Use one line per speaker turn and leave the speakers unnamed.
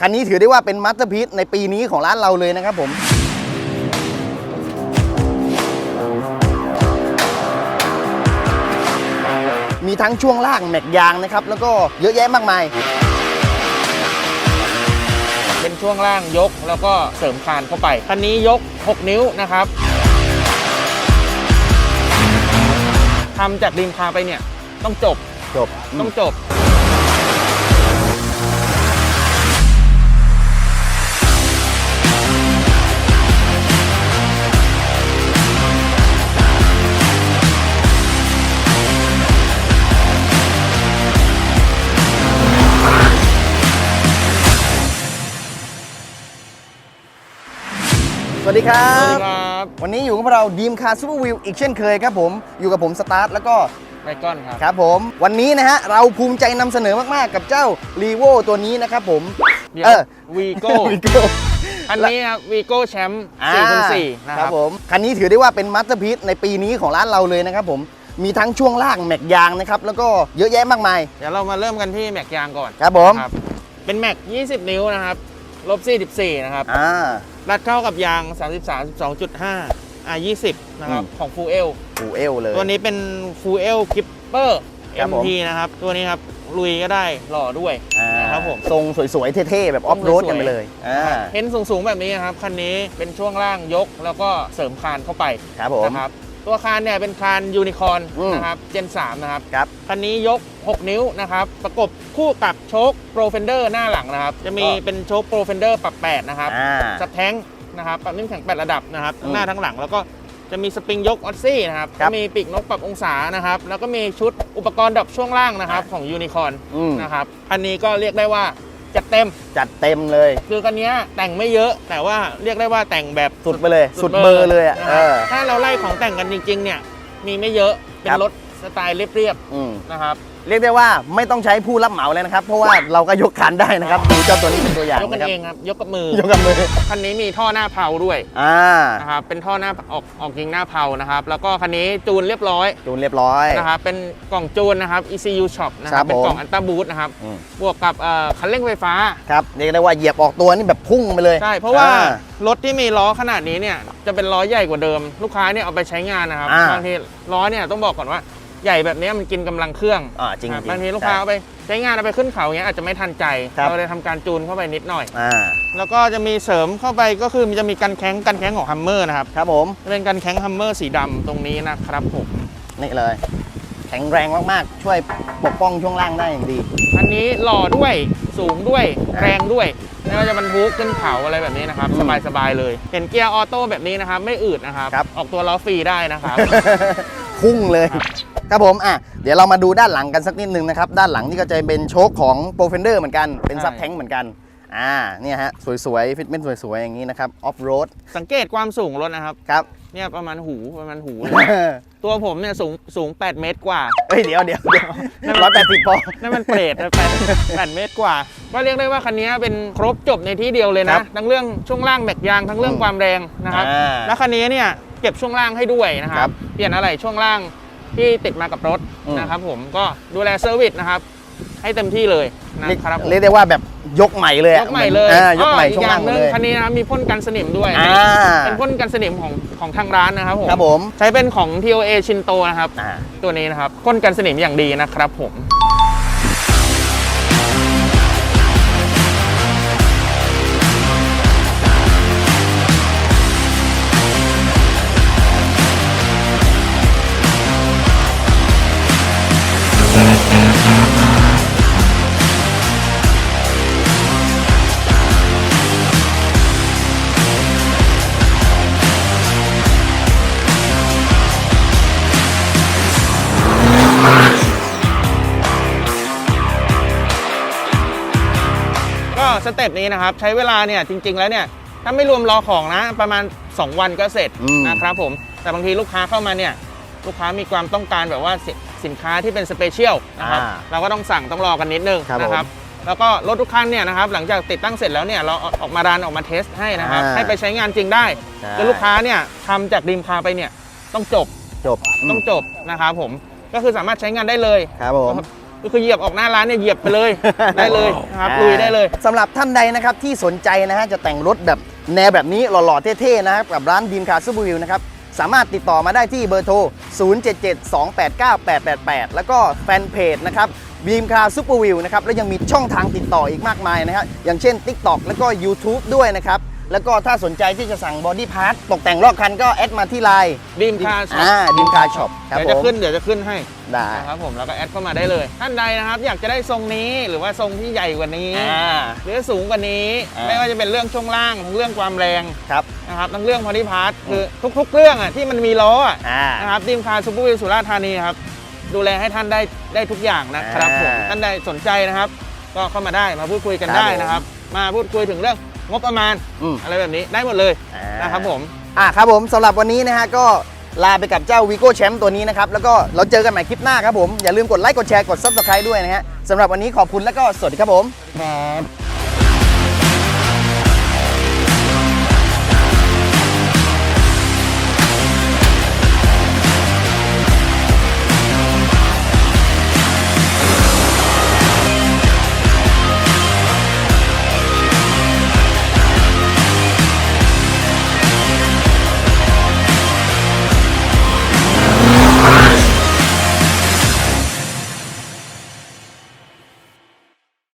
คันนี้ถือได้ว่าเป็นมาสเตอร์พี e ในปีนี้ของร้านเราเลยนะครับผมมีทั้งช่วงล่างแม็กยางนะครับ แล้วก็เยอะแยะมากมาย
เป็นช่วงล่างยกแล้วก็เสริมคานเข้าไปคันนี้ยก 6 นิ้วนะครับทำจากริมคานไปเนี่ย ต้องจบ
จบ
ต้องจบ
สวัสดีครั
สวัสดี
บ
ครับ
วันนี้อยู่กับเราดีมคาร์ซูเปอร์วิวอีกเช่นเคยครับผม อยู่กับผมสตาร์ทแล้วก็
ไรก้อนครับ
ครับผม วันนี้นะฮะ เราภูมิใจนำเสนอมาก ๆ กับเจ้ารีโวตัวนี้นะครับผม
เดี๋ยว
เออ
วีโก้
วีโก้
คันนี้ครับวีโก้แชมป์
อ่า
4คูณ4นะ
ค
ค
รั
รั
บบผม คันนี้ถือได้ว่าเป็นมาสเตอร์พี e ในปีนี้ของร้านเราเลยนะครับผมมีทั้งช่วงล่างแม็กยางนะครับแล้วก็เยอะแยะมากมาย
เดี๋ยวเรามาเริ่มกันที่แม็กยางก่อน
ครับผม
ครับเป็นแม็ก 20 นิ้วนะครับลบ44 นะครับ
อ่า
รัดเข้ากับยาง 33 12.5อ่า20 นะครับ
อืม
ของฟูเอล
ฟูเอลเลย
ตัวนี้เป็นฟูเอลกิปเปอร์
ครับผม
MT นะครับ ตัวนี้ครับ ลุยก็ได้หล่อด้วย
อ่า
นะครับผม
ทรงสวยๆ เท่ๆ แบบออฟโรดกันไปเลยอ่า
เห็นสูงๆ แบบนี้นะครับ คันนี้เป็นช่วงล่างยกแล้วก็เสริมคานเข้าไป
ครับผม
นะครับ ตัวคานเนี่ยเป็นคานยูนิคอร์น
อืม
นะครับเจน3นะครับ
ครับ
คันนี้ยก 6 นิ้วนะครับ ประกบคู่กับโชคโปรเฟนเดอร์หน้าหลังนะครับ จะมี
ก็
เป็นโชคโปรเฟนเดอร์ปรับ 8 นะครับ
อ่า
สแทงนะครับปรับนิ่มแข็ง 8 ระดับนะครับ
อื
ทั้
ม
งหน้าทั้งหลัง แล้วก็จะมีสปริงยกออซซี่นะครับ
ครับ
จะมีปีกนกปรับองศานะครับ แล้วก็มีชุดอุปกรณ์ดับช่วงล่างนะครับ ของยูนิคอร์น
อืม
นะครับอันนี้ก็เรียกได้ว่า จัดเต็ม
จัดเต็มเลย
คือคันนี้แต่งไม่เยอะ แต่ว่าเรียกได้ว่าแต่งแบบ
สุดไปเลย สุดเบอร์เลยอะ
นะ
เอ
ครับ
อ
ถ้าเราไล่ของแต่งกันจริงๆเนี่ยมีไม่เยอะเป็น
ครับ
รถสไตล์เรียบ
อืม
ๆนะครับ
เรียกได้ว่าไม่ต้องใช้ผู้รับเหมาเลยนะครับ เพราะว่าเราก็ยกคันได้นะครับ ดูเจ้าตัวนี้เป็นตัวอย่าง
ยกกัน
นะครับ
เองครับ ยกกับมือ
ยกกับมือ
คันนี้มีท่อหน้าเพลาด้วย
อ่า
นะครับเป็นท่อหน้าออกออกยิงหน้าเพลานะครับ แล้วก็คันนี้จูนเรียบร้อย
จูนเรียบร้อย
นะครับเป็นกล่องจูนนะครับ ECU Shop นะค
ครั
รั
บบ
เป็นกล่อง
ผม
อันต้าบูทนะครับ
อืม
บวกกับเอ่อคันเร่งไฟฟ้า
ครับเรียกได้ว่าเหยียบออกตัวนี่แบบพุ่งไปเลย
ใช่เพราะว่า
อ่
รถที่มีล้อขนาดนี้เนี่ยจะเป็นล้อใหญ่กว่าเดิม ลูกค้าเนี่ยเอาไปใช้งานนะครับ
อ่า
บางทีล้อเนี่ยต้องบอกก่อนว่า ใหญ่แบบนี้มันกินกำลังเครื่อง
อ่าจริง
ครับ
ๆ
บางทีลูกค้า
ใช่
เอาไปใช้งานเอาไปขึ้นเขาอย่างเงี้ยอาจจะไม่ทันใจ
ครับ
เราเลยทำการจูนเข้าไปนิดหน่อย
อ่า
แล้วก็จะมีเสริมเข้าไปก็คือมันจะมีกันแข้งกันแข้งของฮัมเมอร์นะครับ
ครับผม
จะเป็นกันแข้งฮัมเมอร์สีดำตรงนี้นะครับผม
นี่เลย แข็งแรงมากๆ ช่วยปกป้องช่วงล่างได้อย่างดี
อันนี้หล่อด้วยสูงด้วย
อ่า
แรงด้วยไม่ว่าจะบรรทุกขึ้นเขาอะไรแบบนี้นะครับ
อืม
สบายๆเลย เห็นเกียร์ออโต้แบบนี้นะครับ ไม่อืดนะครับ
ครับ
ออกตัวล้อฟรีได้นะครับ
พุ่งเลย
ครับ
ครับผมอะเดี๋ยวเรามาดูด้านหลังกันสักนิดนึงนะครับด้านหลังนี่ก็จะเป็นโชคของโปรเฟนเดอร์เหมือนกันเป็น
ใช่
ซับแท้งเหมือนกันอ่าเนี่ยฮะสวยๆฟิตเมนต์สวยๆอย่างนี้นะครับออฟโรด
สังเกตความสูงรถนะครับ
ครับ
เนี่ยประมาณหูประมาณหูเลยตัวผมเนี่ยสูงสูง 8 เมตรกว่า
เฮ้ยเดี๋ยวเดี๋ยวเดี๋ยวร้อยแปดสิบพอ
นั่นมันเปรตนะแปดแปดเมตรกว่า ก็เรียกได้ว่าคันนี้เป็นครบจบในที่เดียวเลย
ครั
นะ
บ
ทั้งเรื่องช่วงล่างแม็กยางทั้งเรื่อง
อืม
ความแรงนะครับ
อ่า
แล้วคันนี้เนี่ยเก็บช่วงล่างให้ด้วยนะค
ครั
รับ
บ
เปลี่ยนอะไรช่วงล่าง ที่ติดมากับรถ
อืม
นะครับผมก็ดูแลเซอร์วิสนะครับ ให้เต็มที่เลยนะ
เรียก
ครับผม
เรียกได้ว่าแบบยกใหม่เลยอะ
ยกใหม่เลย
อ่ายกใหม่
อ้อ
ช่วง
อีกอ
ล่า
ย่างงห
เล
นึง
ย
คันนี้นะครับมีพ่นกันสนิมด้วย
อ่า
เป็นพ่นกันสนิมของของทางร้านนะครับผม
ครับผม
ใช้เป็นของ TOA ชินโตนะครับ
อ่า
ตัวนี้นะครับพ่นกันสนิมอย่างดีนะครับผม สเต็ปนี้นะครับ ใช้เวลาเนี่ยจริง ๆ แล้วเนี่ยถ้าไม่รวมรอของนะ ประมาณ 2 วันก็เสร็จ
อืม
นะครับผม แต่บางทีลูกค้าเข้ามาเนี่ยลูกค้ามีความต้องการแบบว่าสิสินค้าที่เป็นสเปเชียลนะครับ
อ่า
เราก็ต้องสั่งต้องรอกันนิดนึง
ครับ
นะครับ แล้วก็รถทุกคันเนี่ยนะครับหลังจากติดตั้งเสร็จแล้วเนี่ยเราเอาออกมารันออกมาเทสให้นะครับ
อ่า
ให้ไปใช้งานจริงได้
ใช่
คือลูกค้าเนี่ยทำจากริมคาไปเนี่ยต้องจบ
จบ
ต้องจบนะครับผมก็คือสามารถใช้งานได้เลย
ครับผม
พ ก็คือเหยียบออกหน้าร้านเนี่ยเหยียบไปเลย ได้เลยนะครับลุยได้เลย
สำหรับท่านใดนะครับที่สนใจนะฮะจะแต่งรถแบบแนวแบบนี้หล่อๆเท่ๆนะครับกับร้านดีมคาร์ซูเปอร์วิวนะครับสามารถติดต่อมาได้ที่เบอร์โทร 0772898888แล้วก็แฟนเพจนะครับบีมคาร์ซูเปอร์วิวนะครับ แล้วยังมีช่องทางติดต่ออีกมากมายนะครับ อย่างเช่น TikTok แล้วก็ YouTube ด้วยนะครับ แล้วก็ถ้าสนใจที่จะสั่งบอดี้พาร์ทตกแต่งรอบคันก็แอดมาที่ไลน์
Dream Car Shop
อ่าดีมคาร์ช็อปครับ
เดี๋ยว
ผ
จะ
ม
ขึ้นเดี๋ยวจะขึ้นให้
ได้
นะครับผมแล้วก็แอดเข้ามาได้เลย ท่านใดนะครับ อยากจะได้ทรงนี้หรือว่าทรงที่ใหญ่กว่านี้
อ่า
หรือสูงกว่านี้
อ่า
ไม่ว่าจะเป็นเรื่องช่วงล่างทั้งเรื่องความแรง
ครับ
นะครับทั้งเรื่องพอดีพาร์ทคือทุก ๆ เรื่องอะที่มันมีล้ออะ
อ่า
นะครับดีมคาร์ซูเปอร์วิวสุราษฎร์ธานีครับดูแลให้ท่านได้ได้ทุกอย่างนะครับผม
อ่า
ท่านใดสนใจนะครับ ก็เข้ามาได้มาพูดคุยกัน
ครับ
ได้
ผม
นะครับ มาพูดคุยถึงเรื่อง งบประมาณ
อืม
อะไรแบบนี้ได้หมดเลย
อ่าน
นะครับผม
อะครับผมสำหรับวันนี้นะฮะก็ลาไปกับเจ้าวีโก้แชมป์ตัวนี้นะครับ แล้วก็เราเจอกันใหม่คลิปหน้าครับผม อย่าลืมกดไลค์กดแชร์กด Subscribe ด้วยนะฮะสำหรับวันนี้ขอบคุณแล้วก็สวัสดีครับผม
ครับ